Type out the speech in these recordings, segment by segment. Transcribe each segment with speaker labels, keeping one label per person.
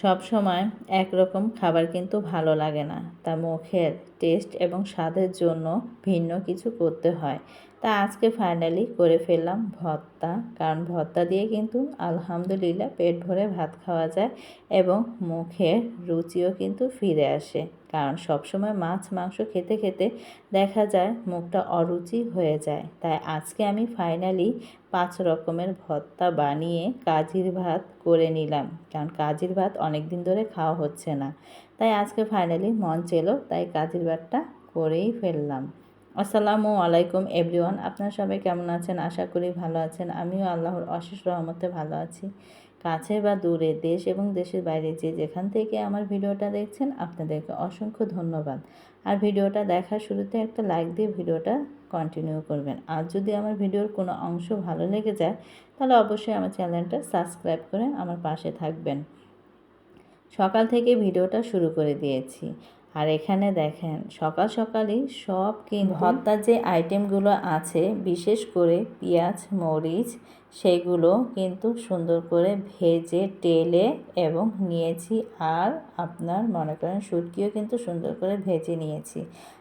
Speaker 1: সব সময় একরকম খাবার কিন্তু ভালো লাগে না। তা মুখের টেস্ট এবং স্বাদের জন্য ভিন্ন কিছু করতে হয়। তা আজকে ফাইনালি করে ফেললাম ভর্তা। কারণ ভর্তা দিয়ে কিন্তু আলহামদুলিল্লাহ পেট ভরে ভাত খাওয়া যায় এবং মুখের রুচিও কিন্তু ফিরে আসে। কারণ সবসময় মাছ মাংস খেতে খেতে দেখা যায় মুখটা অরুচি হয়ে যায়। তাই আজকে আমি ফাইনালি পাঁচ রকমের ভর্তা বানিয়ে কাজির ভাত করে নিলাম। কারণ কাজির ভাত অনেক দিন ধরে খাওয়া হচ্ছে না। তাই আজকে ফাইনালি মন চেলো, তাই কাজির ভাতটা করেই ফেললাম। আসসালামু আলাইকুম এভরিওয়ান, আপনারা সবাই কেমন আছেন? আশা করি ভালো আছেন। আমিও আল্লাহর অশেষ রহমতে ভালো আছি। কাছে বা দূরে, দেশ এবং দেশের বাইরে যে যেখান থেকে আমার ভিডিওটা দেখছেন, আপনাদেরকে অসংখ্য ধন্যবাদ। আর ভিডিওটা দেখার শুরুতে একটা লাইক দিয়ে ভিডিওটা কন্টিনিউ করবেন। আর যদি আমার ভিডিওর কোনো অংশ ভালো লেগে যায়, তাহলে অবশ্যই আমার চ্যানেলটা সাবস্ক্রাইব করে আমার পাশে থাকবেন। সকাল থেকে ভিডিওটা শুরু করে দিয়েছি। আর এখানে দেখেন সকাল সকালই সব কিন্তু ভর্তার যে আইটেমগুলো আছে বিশেষ করে পেঁয়াজ মরিচ সেগুলো কিন্তু সুন্দর করে ভেজে টেলে এবং নিয়েছি। আর আপনার মনে করেন শুটকিও কিন্তু সুন্দর করে ভেজে নিয়েছি।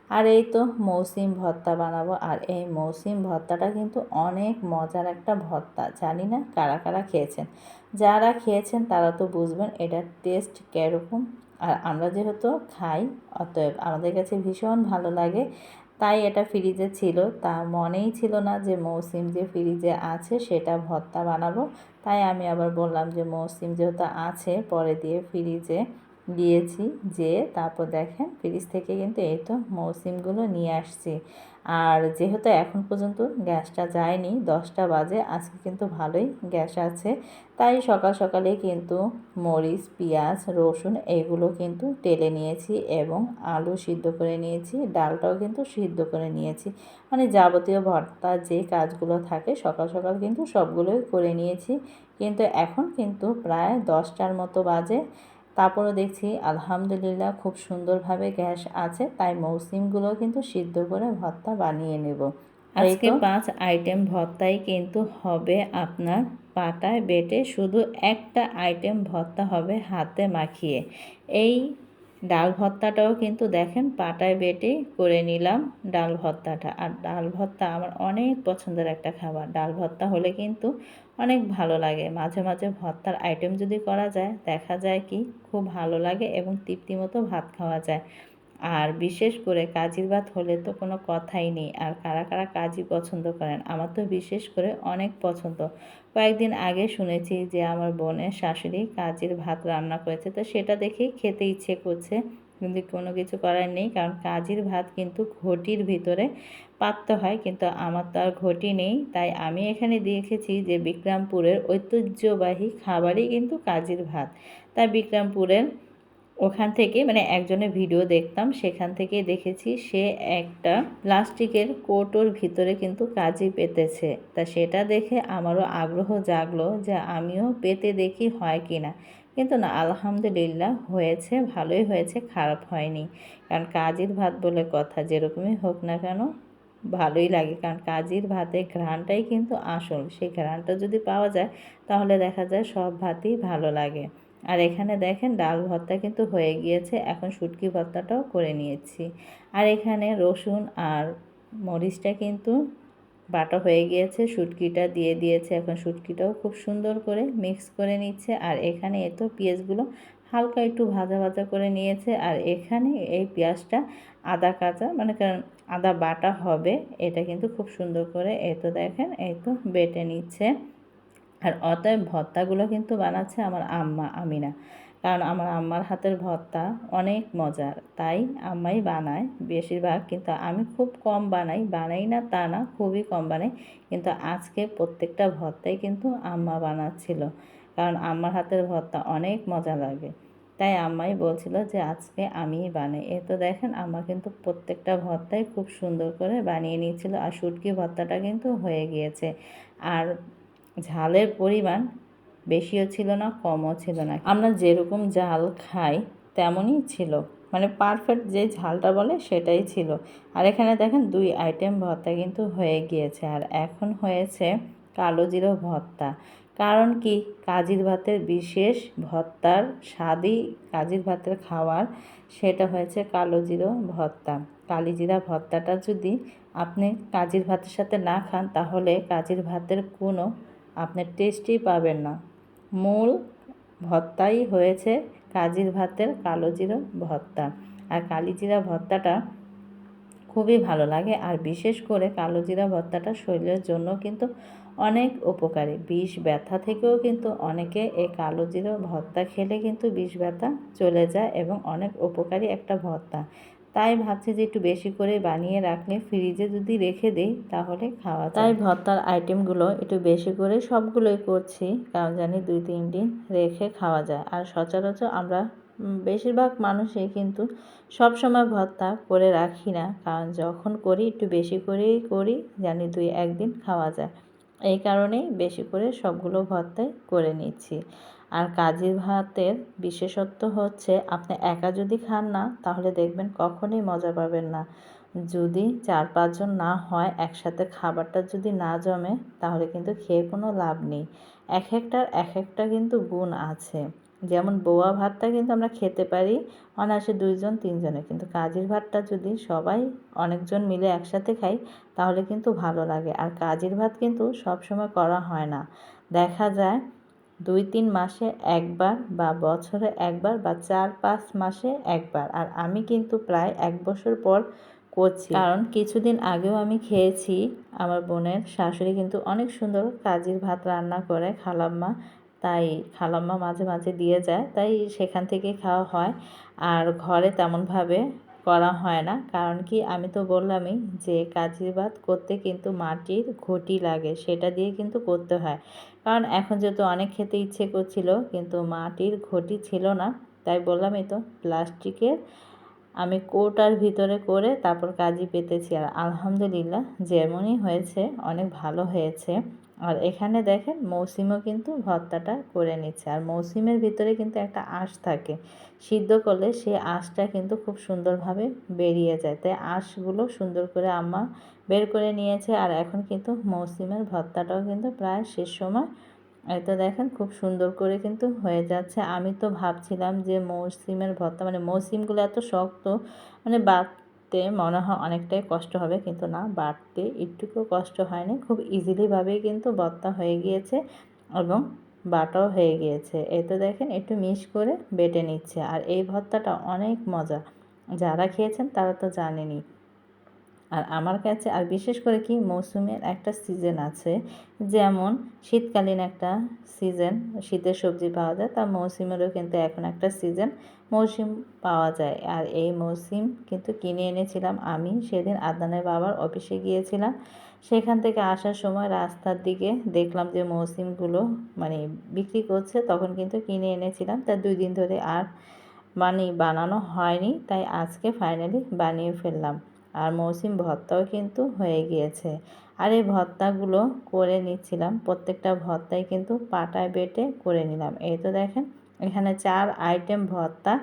Speaker 1: আর এই তো মৌসিম ভর্তা বানাবো। আর এই মৌসিম ভর্তাটা কিন্তু অনেক মজার একটা ভর্তা। জানি না কারা কারা খেয়েছেন। যারা খেয়েছেন তারা তো বুঝবেন এটার টেস্ট কীরকম আর আমরা যেহেতু খাই, অতএব আমাদের কাছে ভীষণ ভালো লাগে। তাই এটা ফ্রিজে ছিল। তা মনেই ছিল না যে মৌসিম যে ফ্রিজে আছে সেটা ভর্তা বানাবো। তাই আমি আবার বললাম যে মৌসিম যেহেতু আছে, পরে দিয়ে ফ্রিজে দিয়েছি যে তারপর দেখেন ফ্রিজ থেকে কিন্তু এই তো মৌসিমগুলো নিয়ে আসছি। আর যেহেতু এখন পর্যন্ত গ্যাসটা যায়নি, দশটা বাজে, আজকে কিন্তু ভালোই গ্যাস আছে। তাই সকাল সকালে কিন্তু মরিচ, পেঁয়াজ, রসুন এগুলো কিন্তু টেলে নিয়েছি এবং আলু সিদ্ধ করে নিয়েছি, ডালটাও কিন্তু সিদ্ধ করে নিয়েছি। মানে যাবতীয় ভর্তা যে কাজগুলো থাকে সকাল সকাল কিন্তু সবগুলোই করে নিয়েছি। কিন্তু এখন কিন্তু প্রায় দশটার মতো বাজে। তারপরও দেখছি আলহামদুলিল্লাহ খুব সুন্দরভাবে গ্যাস আছে তাই মৌসিমগুলো কিন্তু সিদ্ধ করে ভর্তা বানিয়ে নেব। আজকে পাঁচ আইটেম ভর্তাই কিন্তু হবে আপনার পাটায় বেটে শুধু একটা আইটেম ভর্তা হবে হাতে মাখিয়ে। এই ডাল ভর্তাটাও কিন্তু দেখেন পাটায় বেটে করে নিলাম ডাল ভর্তাটা। আর ডাল ভর্তা আমার অনেক পছন্দের একটা খাবার। ডাল ভর্তা হলে কিন্তু অনেক ভালো লাগে। মাঝে মাঝে ভর্তার আইটেম যদি করা যায়, দেখা যায় কি খুব ভালো লাগে এবং তৃপ্তি মতো ভাত খাওয়া যায়। আর বিশেষ করে কাজির ভাত হলে তো কোনো কথাই নেই। আর কারা কারা কাজই পছন্দ করেন? আমার তো বিশেষ করে অনেক পছন্দ। কয়েকদিন আগে শুনেছি যে আমার বোনের শাশুড়ি কাজির ভাত রান্না করেছে। তো সেটা দেখেই খেতে ইচ্ছে করছে। কিন্তু কোনো কিছু করার নেই। কারণ কাজির ভাত কিন্তু ঘটির ভিতরে পাততে হয়। কিন্তু আমার তো আর ঘটি নেই। তাই আমি এখানে দেখেছি যে বিক্রমপুরের ঐতিহ্যবাহী খাবারই কিন্তু কাজির ভাত। তাই বিক্রমপুরের ওখান থেকে মানে একজনের ভিডিও দেখতাম, সেখান থেকে দেখেছি সে একটা প্লাস্টিকের কোটোর ভিতরে কিন্তু কাজি পেতেছে। তা সেটা দেখে আমারও আগ্রহ জাগলো যে আমিও পেতে দেখি হয় কি না। কিন্তু না, আলহামদুলিল্লাহ হয়েছে, ভালোই হয়েছে, খারাপ হয়নি। কারণ কাজির ভাত বলে কথা, যেরকমই হোক না কেন, ভালোই লাগে। কারণ কাজির ভাতের ঘ্রাণটাই কিন্তু আসল। সেই ঘ্রাণটা যদি পাওয়া যায়, তাহলে দেখা যায় সব ভাতই ভালো লাগে। আর এখানে দেখেন ডাল ভর্তা কিন্তু হয়ে গিয়েছে, এখন শুটকি ভর্তাটাও করে নিয়েছি। আর এখানে রসুন আর মরিচটা কিন্তু বাটা হয়ে গিয়েছে, শুটকিটা দিয়ে দিয়েছে, এখন শুটকিটাও খুব সুন্দর করে মিক্স করে নিচ্ছে। আর এখানে এতো পেঁয়াজগুলো হালকা একটু ভাজা ভাজা করে নিয়েছে, আর এখানে এই পেঁয়াজটা আদা কাঁচা মানে কারণ আদা বাটা হবে, এটা কিন্তু খুব সুন্দর করে এই তো দেখেন এই তো বেটে নিচ্ছে। আর অতএব ভর্তাগুলো কিন্তু বানাচ্ছে আমার আম্মা আমিনা। কারণ আমার আম্মার হাতের ভর্তা অনেক মজার। তাই আম্মাই বানায়, বেশিরভাগ কিন্তু আমি খুব কম বানাই। বানাই না, তা না, খুবই কম বানাই। কিন্তু আজকে প্রত্যেকটা ভর্তাই কিন্তু আম্মা বানাচ্ছিল। কারণ আম্মার হাতের ভর্তা অনেক মজা লাগে। তাই আম্মাই বলছিল যে, আজকে আমিই বানাই। এ তো দেখেন, আম্মা কিন্তু প্রত্যেকটা ভর্তাই খুব সুন্দর করে বানিয়ে নিয়েছিল আর শুটকি ভর্তাটা কিন্তু হয়ে গিয়েছে। আর ঝালের পরিমাণ বেশিও ছিল না, কমও ছিল না। আমরা যেরকম ঝাল খাই, তেমনই ছিল। মানে পারফেক্ট যে ঝালটা বলে সেটাই ছিল। আর এখানে দেখেন দুই আইটেম ভর্তা কিন্তু হয়ে গিয়েছে। আর এখন হয়েছে কালো জিরো ভর্তা। কারণ কি? কাজির ভাতের বিশেষ ভর্তার স্বাদই কাজির ভাতের খাওয়ার, সেটা হয়েছে কালো জিরো ভর্তা। কালি জিরা ভর্তাটা যদি আপনি কাজির ভাতের সাথে না খান, তাহলে কাজির ভাতের কোনো আপনি টেস্টই পাবেন না। মূল ভর্তাই হয়েছে কাজির ভাতের কালো জিরো ভর্তা আর কালি জিরা ভর্তাটা খুবই ভালো লাগে, আর বিশেষ করে কালো জিরা ভর্তাটা শরীরের জন্য কিন্তু অনেক উপকারী। বিষ ব্যথা থেকেও কিন্তু অনেকে এই কালো জিরা ভর্তা খেলে কিন্তু বিষ ব্যথা চলে যায় এবং অনেক উপকারী একটা ভর্তা তাই ভাবছি যে একটু বেশি করে বানিয়ে রাখলে ফ্রিজে যদি রেখে দিই, তাহলে খাওয়া তাই ভর্তার আইটেমগুলো একটু বেশি করে সবগুলোই করছি, কারণ জানি দুই, তিন দিন রেখে খাওয়া যায়। আর সচরাচর আমরা বেশিরভাগ মানুষই কিন্তু সব সময় ভর্তা করে রাখি না, কারণ যখন করি একটু বেশি করেই করি, জানি দুই, একদিন খাওয়া যায়। এই কারণেই বেশি করে সবগুলো ভর্তাই করে নিচ্ছি। আর কাজের ভাতের বিশেষত্ব হচ্ছে, আপনি একা যদি খান না, তাহলে দেখবেন কখনোই মজা পাবেন না। যদি চার পাঁচজন না হয়, একসাথে খাবারটা যদি না জমে, তাহলে কিন্তু খেয়ে কোনো লাভ নেই। এক একটার এক একটা কিন্তু গুণ আছে। যেমন বোয়া ভাতটা কিন্তু আমরা খেতে পারি, অনায়াসে দুইজন তিনজনে কিন্তু কাজের ভাতটা যদি সবাই অনেকজন মিলে একসাথে খাই, তাহলে কিন্তু ভালো লাগে। আর কাজের ভাত কিন্তু সব সময় করা হয় না। দেখা যায় দুই তিন মাসে একবার বা বছরে একবার বা চার পাঁচ মাসে একবার। আর আমি কিন্তু প্রায় এক বছর পর করছি। কারণ কিছুদিন আগেও আমি খেয়েছি। আমার বোনের শাশুড়ি কিন্তু অনেক সুন্দর কাজির ভাত রান্না করে, খালাম্মা। তাই খালাম্মা মাঝে মাঝে দিয়ে যায়। তাই সেখান থেকে খাওয়া হয়। আর ঘরে তেমনভাবে করা হয় না। কারণ কি, আমি তো বললামই যে কাজির ভাত করতে কিন্তু মাটির ঘটি লাগে, সেটা দিয়ে কিন্তু করতে হয়। কারণ এখন যেহেতু অনেক খেতে ইচ্ছে করছিল, কিন্তু মাটির ঘটি ছিল না। তাই বললামই তো, প্লাস্টিকের আমি কোটার ভিতরে করে তারপর কাজি পেতেছি। আর আলহামদুলিল্লাহ, যেমনই হয়েছে, অনেক ভালো হয়েছে। আর এখানে দেখেন মৌসিমও কিন্তু ভর্তাটা করে নিচ্ছে। আর মৌসিমের ভিতরে কিন্তু একটা আঁশ থাকে। সিদ্ধ করলে সেই আঁশটা কিন্তু খুব সুন্দরভাবে বেরিয়ে যায়। তাই আঁশগুলো সুন্দর করে আম্মা বের করে নিয়েছে। আর এখন কিন্তু মৌসিমের ভর্তাটাও কিন্তু প্রায় শেষ সময়। এই তো দেখেন খুব সুন্দর করে কিন্তু হয়ে যাচ্ছে। আমি তো ভাবছিলাম যে মৌসিমের ভর্তা মানে মৌসিমগুলো এত শক্ত মানে বাটতে মনে হয় অনেকটাই কষ্ট হবে, কিন্তু না বাটতে একটুকু কষ্ট হয়নি। খুব ইজিলিভাবেই কিন্তু বত্তা হয়ে গিয়েছে এবং বাটাও হয়ে গিয়েছে। এই তো দেখেন, একটু মিশ করে বেটে নিচ্ছে। আর এই ভর্তাটা অনেক মজা। যারা খেয়েছেন তারা তো জানেনি আর আমার কাছে, আর বিশেষ করে কি মৌসুমের একটা সিজন আছে, যেমন শীতকালীন একটা সিজন শীতের সবজি পাওয়া যায় তা মৌসুমেরও কিন্তু এখন একটা সিজন মৌসুম পাওয়া যায়। আর এই মৌসুম কিন্তু কিনে এনেছিলাম আমি, সেদিন আদানের বাবার অফিসে গিয়েছিলাম। সেখান থেকে আসার সময় রাস্তার দিকে দেখলাম যে মৌসুমগুলো মানে বিক্রি করছে, তখন কিন্তু কিনে এনেছিলাম। তা দুই দিন ধরে আর মানে বানানো হয়নি, তাই আজকে ফাইনালি বানিয়ে ফেললাম। আর মৌসুম ভর্তাও কিন্তু হয়ে গিয়েছে। আর এই ভর্তাগুলো করে নিচ্ছিলাম। প্রত্যেকটা ভর্তাই কিন্তু পাটায় বেটে করে নিলাম। এই তো দেখেন, এখানে চার আইটেম ভর্তা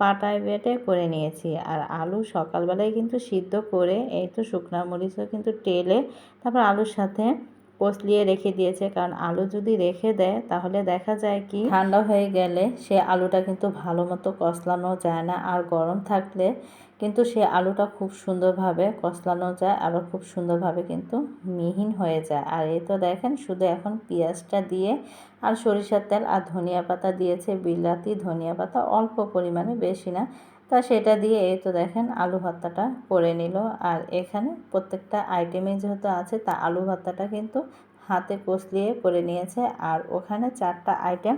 Speaker 1: পাটায় বেটে করে নিয়েছি। আর আলু সকালবেলায় কিন্তু সিদ্ধ করে, এই তো শুকনো মরিচও কিন্তু টেলে তারপর আলুর সাথে কষলিয়ে রেখে দিয়েছে। কারণ আলু যদি রেখে দেয়, তাহলে দেখা যায় কি, ঠান্ডা হয়ে গেলে সে আলুটা কিন্তু ভালো মতো কষলানো যায় না। আর গরম থাকলে কিন্তু সে আলুটা খুব সুন্দরভাবে কষলানো যায় আবার খুব সুন্দরভাবে কিন্তু মিহিন হয়ে যায়। আর এই তো দেখেন, শুধু এখন পেঁয়াজটা দিয়ে আর সরিষার তেল আর ধনিয়া পাতা দিয়েছে বিলাতি। ধনিয়া পাতা অল্প পরিমাণে, বেশি না। তা সেটা দিয়ে এই তো দেখেন, আলু ভর্তাটা করে নিল। আর এখানে প্রত্যেকটা আইটেমে যেহেতু আছে, তা আলু ভর্তাটা কিন্তু হাতে কষলিয়ে করে নিয়েছে। আর ওখানে চারটা আইটেম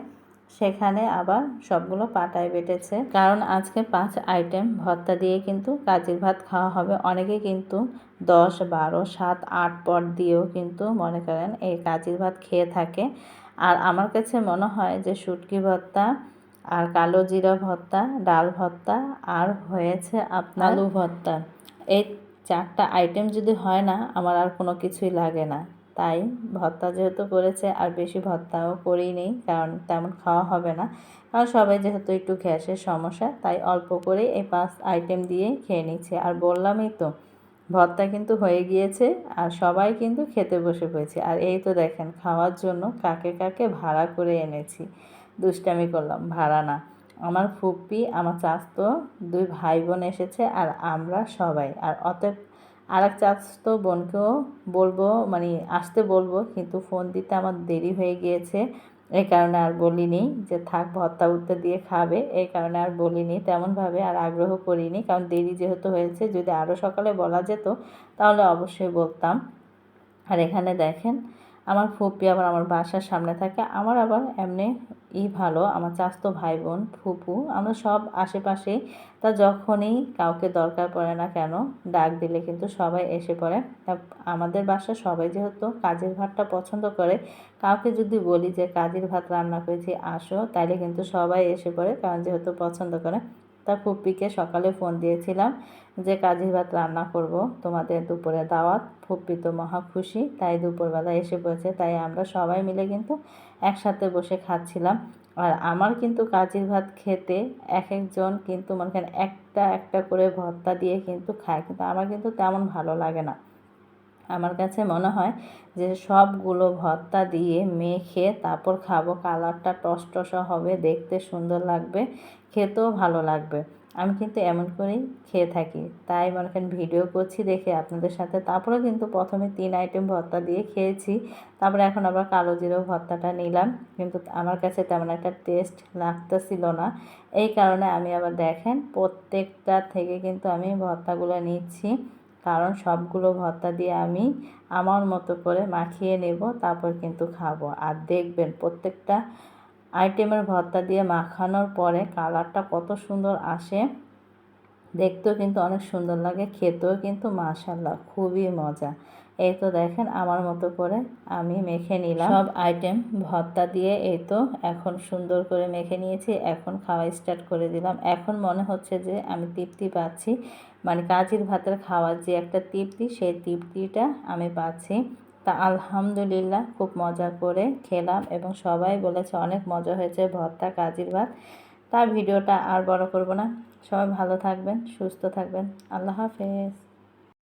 Speaker 1: সেখানে আবার সবগুলো পাটায় বেটেছে। কারণ আজকে পাঁচ আইটেম ভর্তা দিয়ে কিন্তু কাজের ভাত খাওয়া হবে। অনেকে কিন্তু দশ বারো সাত আট পট দিয়েও কিন্তু মনে করেন এই কাজের ভাত খেয়ে থাকে। আর আমার কাছে মনে হয় যে শুটকি ভর্তা আর কালো জিরা ভর্তা ডাল ভর্তা আর হয়েছে আপনার আলু ভর্তা। এই চারটা আইটেম যদি হয় না আমার আর কোনো কিছুই লাগে না। তাই ভর্তা যেহেতু করেছে, আর বেশি ভর্তাও নেই কারণ তেমন খাওয়া হবে না। কারণ সবাই যেহেতু একটু গ্যাসের সমস্যা, তাই অল্প করে এই পাঁচ আইটেম দিয়ে খেয়ে নিচ্ছে। আর বললামই তো, ভর্তা কিন্তু হয়ে গিয়েছে, আর সবাই কিন্তু খেতে বসে পড়েছে। আর এই তো দেখেন, খাওয়ার জন্য কাকে কাকে ভাড়া করে এনেছি। দুষ্টামি করলাম, ভাড়া না। আমার ফুপ্পি আমার চাস্তো, দুই ভাই বোন এসেছে, আর আমরা সবাই। আর অতএব আর এক চাস্তো বোনকেও বলব মানে আসতে বলব, কিন্তু ফোন দিতে আমার দেরি হয়ে গিয়েছে। এই কারণে আর বলিনি যে থাক ভত্তা উঠতে দিয়ে খাবে। এই কারণে আর বলিনি, তেমনভাবে আর আগ্রহ করিনি। কারণ দেরি যেহেতু হয়েছে, যদি আরও সকালে বলা যেত, তাহলে অবশ্যই বলতাম। আর এখানে দেখেন আমার ফুপি আবার আমার বাসার সামনে থাকে। আমার আবার এমনি ই ভালো, আমার চাস্তো ভাই বোন ফুপু। আমরা সব আশেপাশে তা যখনই কাউকে দরকার পড়ে না কেন, ডাক দিলে কিন্তু সবাই এসে পড়ে। আমাদের বাসা সবাই যেহেতু কাজের ভাতটা পছন্দ করে, কাউকে যদি বলি যে, কাজের ভাত রান্না করেছি, আসো, তাইলে কিন্তু সবাই এসে পড়ে, কারণ যেহেতু পছন্দ করে। তা ফুপ্পিকে সকালে ফোন দিয়েছিলাম যে, কাজের ভাত রান্না করব। তোমাদের দুপুরে দাওয়াত। ফুপ্পি তো মহা খুশি, তাই দুপুরবেলা এসে পড়েছে। তাই আমরা সবাই মিলে কিন্তু একসাথে বসে খাচ্ছিলাম। আর আমার কিন্তু কাজের ভাত খেতে এক একজন কিন্তু মনে করেন একটা একটা করে ভর্তা দিয়ে কিন্তু খায়। কিন্তু আমার কিন্তু তেমন ভালো লাগে না। আমার কাছে মনে হয় যে সবগুলো ভর্তা দিয়ে মেখে তারপর খাব। কালারটা টসটসা হবে, দেখতে সুন্দর লাগবে, খেতেও ভালো লাগবে। আমি কিন্তু এমন করেই খেয়ে থাকি। তাই মনে করেন ভিডিও করছি দেখে আপনাদের সাথে। তারপরে কিন্তু প্রথমে তিন আইটেম ভর্তা দিয়ে খেয়েছি। তারপরে এখন আবার কালো জিরো ভর্তাটা নিলাম। কিন্তু আমার কাছে তেমন একটা টেস্ট লাগতেছিল না। এই কারণে আমি আবার দেখেন, প্রত্যেকটা থেকে কিন্তু আমি ভর্তাগুলো নিচ্ছি। কারণ সবগুলো ভর্তা দিয়ে আমি আমার মতো করে মাখিয়ে নেব, তারপর কিন্তু খাব। আর দেখবেন প্রত্যেকটা আইটেমের ভর্তা দিয়ে মাখানোর পরে কালারটা কত সুন্দর আসে। দেখতেও কিন্তু অনেক সুন্দর লাগে, খেতেও কিন্তু মাশাল্লাহ খুবই মজা। এই তো দেখেন, আমার মতো করে আমি মেখে নিলাম। সব আইটেম ভর্তা দিয়ে এই তো এখন সুন্দর করে মেখে নিয়েছি, এখন খাওয়া স্টার্ট করে দিলাম। এখন মনে হচ্ছে যে আমি তৃপ্তি পাচ্ছি। মানে কাজির ভাতের খাওয়ার যে একটা তৃপ্তি, সেই তৃপ্তিটা আমি পাচ্ছি। তা আলহামদুলিল্লাহ খুব মজা করে খেলাম এবং সবাই বলেছে অনেক মজা হয়েছে ভর্তা, কাজির ভাত। তা ভিডিওটা আর বড় করব না। সবাই ভালো থাকবেন, সুস্থ থাকবেন। আল্লাহ হাফেজ।